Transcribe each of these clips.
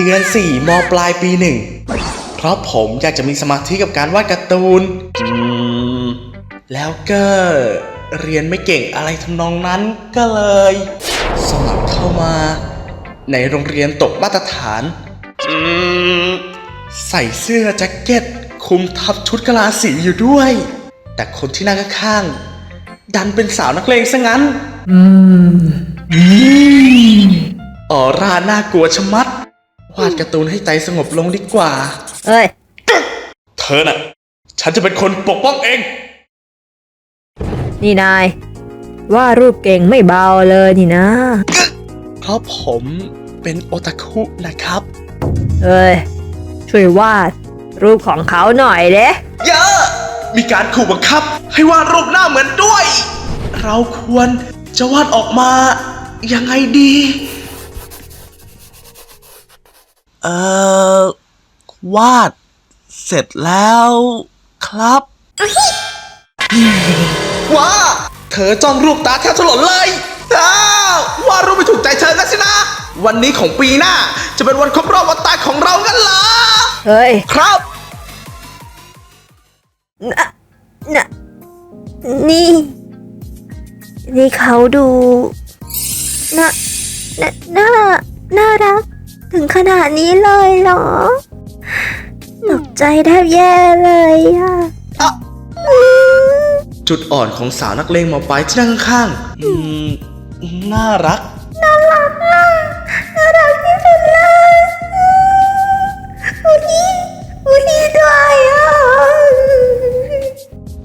เดือนสี่มปลายปีหนึ่งเพราะผมอยากจะมีสมาธิกับการวาดการ์ตูนอืมแล้วก็เรียนไม่เก่งอะไรทำนองนั้นก็เลยสมัครเข้ามา ในโรงเรียนตกมาตรฐานอืมใส่เสื้อแจ็คเก็ตคลุมทับชุดกะลาสีอยู่ด้วย แต่คนที่นั่งข้างๆดันเป็นสาวนักเลงซะงั้นอืมออร่าน่ากลัวชะมัด วาดการ์ตูนให้ใจสงบลงดีกว่า เอ้ย เธอน่ะ ฉันจะเป็นคนปกป้องเอง นี่นาย ว่ารูปเก่งไม่เบาเลยนี่นะ เพราะผมเป็นโอตาคุนะครับ เอ้ย ช่วยวาด รูปของเขาหน่อยเด้เยอะ มีการขู่บังคับ ให้วาดรูปหน้าเหมือนด้วย เราควรจะวาดออกมายังไงดี เอ่อ วาด เสร็จแล้วครับ ว้า เธอจ้องรูปตาแทบถลนเลยอ้าววาดรูปไม่ถูกใจเธอกันสินะ วันนี้ของปีหน้า จะเป็นวันครบรอบวันตายของเรากันเหรอ เฮ้ยครับน่ะน่ะนี่ นี่เขาดูน่าน่าน่าน่ารัก ถึงขนาดนี้เลยเหรอ ตกใจแทบแย่เลยอะอะจุดอ่อนของสาวนักเลงหมอปลายที่นั่งข้างๆอืมน่ารัก น่ารักที่สุดเลยอุลีอุลีด้วยอะ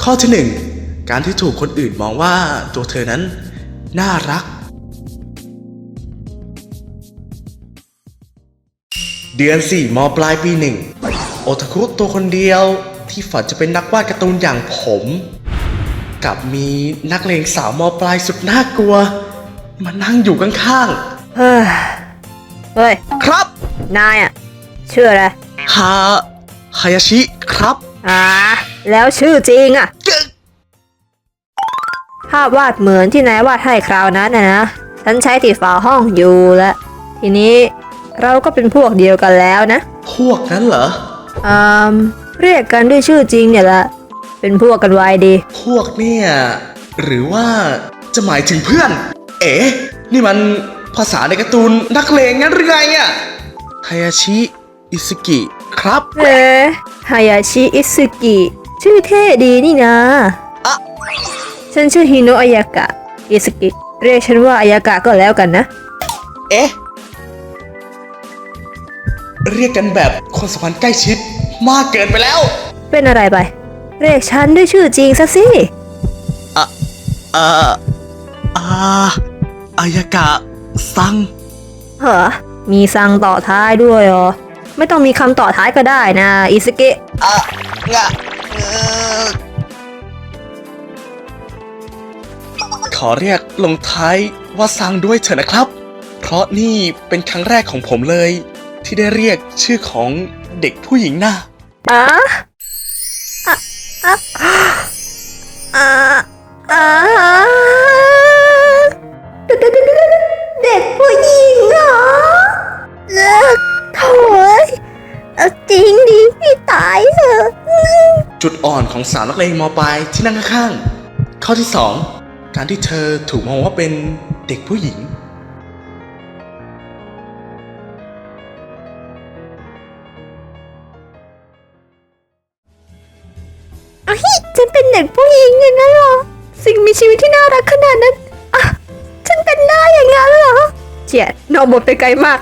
ข้อที่หนึ่งการที่ถูกคนอื่นมองว่าตัวเธอนั้น น่ารัก เดือนสี่มปลายปีหนึ่งโอทาคุตัวคนเดียวที่ฝันจะเป็นนักวาดการ์ตูนอย่างผม กับมีนักเลงสาวมปลายสุดน่ากลัว มานั่งอยู่ข้างเฮ้ยเฮ้ย ๆ ครับ นายอะชื่ออะไร ฮาฮายาชิครับอ่า แล้วชื่อจริงอะกึ๊กภาพวาดเหมือนที่นายวาดให้คราวนั้นนะนะ ฉันใช้ติดฝาห้องอยู่แล้วทีนี้ เราก็เป็นพวกเดียวกันแล้วนะ พวกนั้นเหรอ อืม เรียกกันด้วยชื่อจริงเนี่ยแหละ เป็นพวกกันไวดี พวกเนี่ย หรือว่าจะหมายถึงเพื่อน เอ๋นี่มันภาษาในการ์ตูนนักเลงงั้นหรือไงอะฮายาชิ อิสกิ ครับ เอ๊ะฮายาชิอิสุกิ ชื่อเท่ดีนี่นะอะ ฉันชื่อฮิโนะอายากะ อิสุกิ เรียกฉันว่าอายากะก็แล้วกันนะ เอ๊ะ เรียกกันแบบคนสัมพันธ์ใกล้ชิดมากเกินไปแล้ว เป็นอะไรไป เรียกฉันด้วยชื่อจริงซะสิอะอ่าอ่าอายากะซัง เหรอ มีซังต่อท้ายด้วยเหรอ ไม่ต้องมีคำต่อท้ายก็ได้นะ อิสกิอะงะเอ่อขอเรียกลงท้ายว่าซังด้วยเถอะนะครับ เพราะนี่เป็นครั้งแรกของผมเลย ที่ได้เรียกชื่อของเด็กผู้หญิงนะอะอะอะอะอะเด็กผู้หญิงเหรอเลิกโถ่ยเอาจริงดิพี่ตายเถอะจุดอ่อนของสาวนักเลงมปลายที่นั่งข้างๆข้อที่2การที่เธอถูกมองว่าเป็นเด็กผู้หญิง อ้ยฉันเป็นเด็กผู้หญิงอย่างนั้นเหรอ สิ่งมีชีวิตที่น่ารักขนาดนั้นอะฉันเป็นได้อย่างนั้นเหรอเจียดนอกบทไปไกลมาก